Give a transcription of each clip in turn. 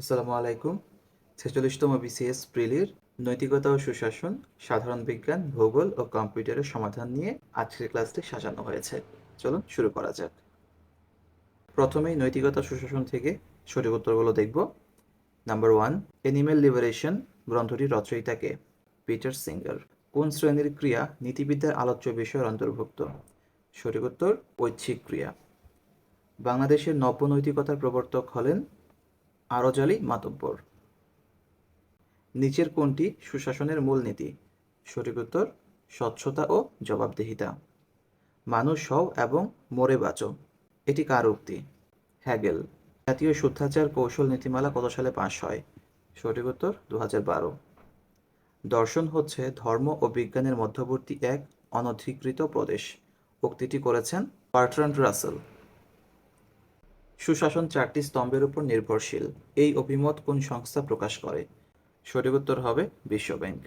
আসসালামু আলাইকুম। ছেচল্লিশতম বিসিএস প্রিলির নৈতিকতা ও সুশাসন, সাধারণ বিজ্ঞান, ভূগোল ও কম্পিউটারের সমাধান নিয়ে আজকের ক্লাসটি সাজানো হয়েছে। চলুন শুরু করা যাক। প্রথমেই নৈতিকতা সুশাসন থেকে সঠিক উত্তরগুলো দেখব। নাম্বার ওয়ান, এনিম্যাল লিবারেশন গ্রন্থটির রচয়িতাকে পিটার সিঙ্গার। কোন শ্রেণির ক্রিয়া নীতিবিদ্যার আলোচ্য বিষয়ের অন্তর্ভুক্ত? সঠিক উত্তর, ঐচ্ছিক ক্রিয়া। বাংলাদেশের নব্য নৈতিকতার প্রবর্তক হলেন আরজালি মাতব্বর। নিচের কোনটি সুশাসনের মূলনীতি সঠিক উত্তর, স্বচ্ছতা ও জবাবদিহিতা। মানুষ হও এবং মরে বাঁচো। এটি কার উক্তি? হ্যাগেল। জাতীয় শুদ্ধাচার কৌশল নীতিমালা কত সালে পাশ হয়? সঠিক উত্তর দু বারো। দর্শন হচ্ছে ধর্ম ও বিজ্ঞানের মধ্যবর্তী এক অনধিকৃত প্রদেশ। উক্তিটি করেছেন বার্ট্রান্ড রাসেল। সুশাসন চারটি স্তম্ভের উপর নির্ভরশীল। এই অভিমত কোন সংস্থা প্রকাশ করে? সঠিক উত্তর হবে বিশ্বব্যাংক।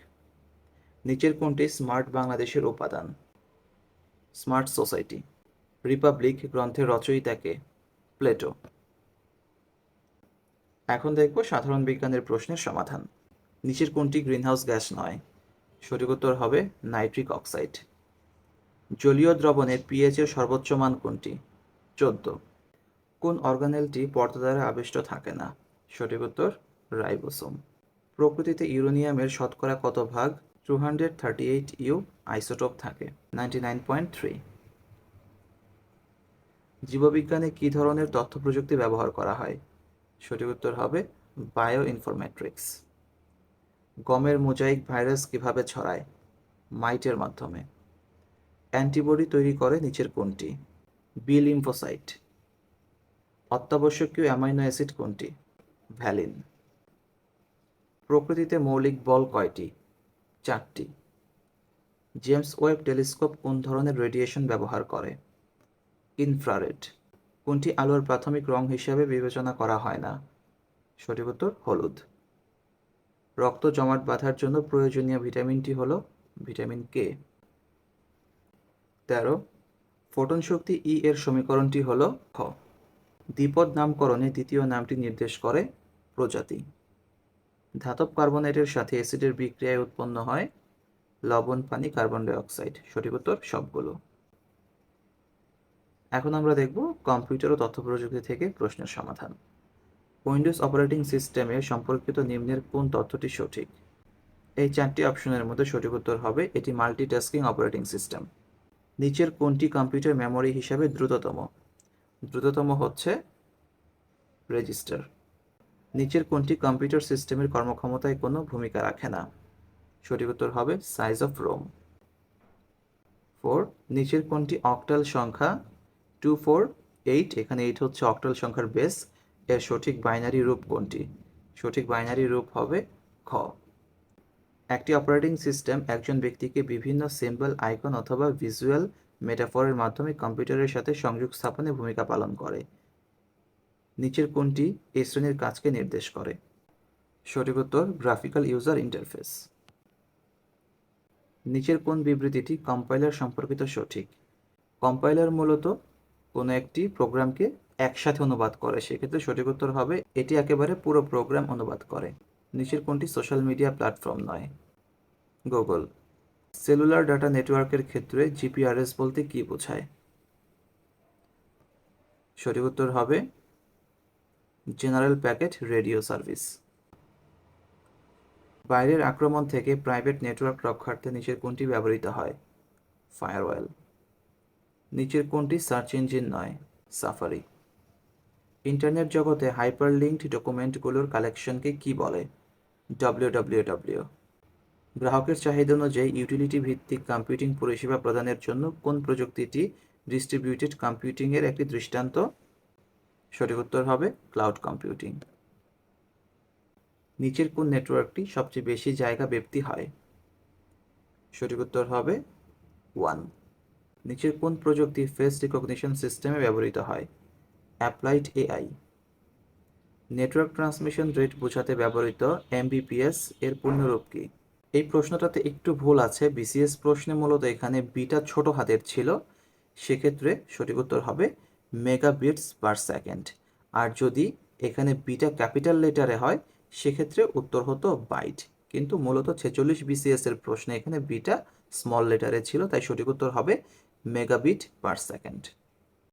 নিচের কোনটি? স্মার্ট বাংলাদেশের উপাদান। Smart society. রিপাবলিক গ্রন্থের রচয়িতাকে প্লেটো। এখন দেখব সাধারণ বিজ্ঞানের প্রশ্নের সমাধান। নিচের কোনটি? গ্রিনহাউস গ্যাস নয়। সঠিক উত্তর হবে নাইট্রিক অক্সাইড। জলীয় দ্রবণের পিএইচ এর সর্বোচ্চ মান কোনটি? চোদ্দ। কোন অর্গানেলটি পর্দা দ্বারা আবিষ্ট থাকে না? সঠিক উত্তর, রাইবোসোম। প্রকৃতিতে ইউরোনিয়ামের শতকরা কত ভাগ? Two hundred thirty eight U isotope থাকে, নাইনটি নাইন পয়েন্ট থ্রি। জীববিজ্ঞানে কী ধরনের তথ্য প্রযুক্তি ব্যবহার করা হয়? সঠিক উত্তর হবে বায়ো ইনফরমেট্রিক্স গমের মোজাইক ভাইরাস কীভাবে ছড়ায়? মাইটের মাধ্যমে। অ্যান্টিবডি তৈরি করে নিচের কোনটি? B lymphocyte. অত্যাবশ্যকীয় অ্যামাইনো অ্যাসিড কোনটি? ভ্যালিন। প্রকৃতিতে মৌলিক বল কয়টি? চারটি। জেমস ওয়েব টেলিস্কোপ কোন ধরনের রেডিয়েশন ব্যবহার করে? ইনফ্রারেড। কোনটি আলোর প্রাথমিক রং হিসাবে বিবেচনা করা হয় না? সঠিক উত্তর, হলুদ। রক্ত জমাট বাঁধার জন্য প্রয়োজনীয় ভিটামিনটি হল ভিটামিন কে। তেরো। ফোটন শক্তি ই এর সমীকরণটি হল খ। দ্বিপদ নামকরণে দ্বিতীয় নামটি নির্দেশ করে প্রজাতি। ধাতব কার্বনেটের সাথে অ্যাসিডের বিক্রিয়ায় উৎপন্ন হয় লবণ, পানি, কার্বন ডাইঅক্সাইড সঠিক উত্তর সবগুলো। এখন আমরা দেখব কম্পিউটার ও তথ্য প্রযুক্তি থেকে প্রশ্নের সমাধান। উইন্ডোজ অপারেটিং সিস্টেমে সম্পর্কিত নিম্নের কোন তথ্যটি সঠিক? এই চারটি অপশনের মধ্যে সঠিক উত্তর হবে এটি মাল্টিটাস্কিং অপারেটিং সিস্টেম নিচের কোনটি কম্পিউটার মেমোরি হিসাবে দ্রুততম? দ্রুততম হচ্ছে রেজিস্টার। নিচের কোনটি কম্পিউটার সিস্টেমের কর্মক্ষমতায় কোনো ভূমিকা রাখে না? সঠিক উত্তর হবে সাইজ অফ রোম ফোর নিচের কোনটি অক্টাল সংখ্যা? টু ফোর এইট এখানে এইট হচ্ছে অক্টাল সংখ্যার বেস এর সঠিক বাইনারি রূপ কোনটি? সঠিক বাইনারি রূপ হবে খ। একটি অপারেটিং সিস্টেম একজন ব্যক্তিকে বিভিন্ন সিম্বল আইকন অথবা ভিজুয়াল মেটাফরের মাধ্যমে কম্পিউটারের সাথে সংযোগ স্থাপনে ভূমিকা পালন করে। নিচের কোনটি এই শ্রেণির কাজকে নির্দেশ করে। সঠিক উত্তর, গ্রাফিক্যাল ইউজার ইন্টারফেস। নিচের কোন বিবৃতিটি কম্পাইলার সম্পর্কিত সঠিক। কম্পাইলার মূলত কোনো একটি প্রোগ্রামকে একসাথে অনুবাদ করে। সেক্ষেত্রে সঠিক উত্তর হবে, এটি একেবারে পুরো প্রোগ্রাম অনুবাদ করে। নিচের কোনটি সোশ্যাল মিডিয়া প্ল্যাটফর্ম নয়। গুগল। সেলুলার ডাটা নেটওয়ার্কের ক্ষেত্রে জিপিআরএস বলতে কি বোঝায়? সঠিক উত্তর হবে জেনারেল প্যাকেট রেডিও সার্ভিস। বাইরের আক্রমণ থেকে প্রাইভেট নেটওয়ার্ক রক্ষার্থে নিচের কোনটি ব্যবহৃত হয়? ফায়ারওয়েল। নিচের কোনটি সার্চ ইঞ্জিন নয়? সাফারি। ইন্টারনেট জগতে হাইপারলিঙ্কড ডকুমেন্টগুলোর কালেকশনকে কি বলে? ডব্লিউডব্লিউডব্লিউ। গ্রাহকের চাহিদা অনুযায়ী ইউটিলিটি ভিত্তিক কম্পিউটিং পরিষেবা প্রদানের জন্য কোন প্রযুক্তিটি ডিস্ট্রিবিউটেড কম্পিউটিংয়ের একটি দৃষ্টান্ত? সঠিক উত্তর হবে ক্লাউড কম্পিউটিং নিচের কোন নেটওয়ার্কটি সবচেয়ে বেশি জায়গা ব্যক্তি হয়? সঠিক উত্তর হবে ওয়ান নিচের কোন প্রযুক্তি ফেস রিকগনিশন সিস্টেমে ব্যবহৃত হয়? Applied AI network transmission rate বোঝাতে ব্যবহৃত এমবিপিএস এর পূর্ণরূপ কি? এই প্রশ্নটাতে একটু ভুল আছে। বিসিএস প্রশ্নে মূলত এখানে বিটা ছোট হাতের ছিল। সেক্ষেত্রে সঠিক উত্তর হবে মেগাবিটস পার সেকেন্ড। আর যদি এখানে বিটা ক্যাপিটাল লেটারে হয়, সেক্ষেত্রে উত্তর হতো বাইট। কিন্তু মূলত ছেচল্লিশ বিসিএস এর প্রশ্নে এখানে বিটা স্মল লেটারে ছিল, তাই সঠিক উত্তর হবে মেগাবিট পার সেকেন্ড।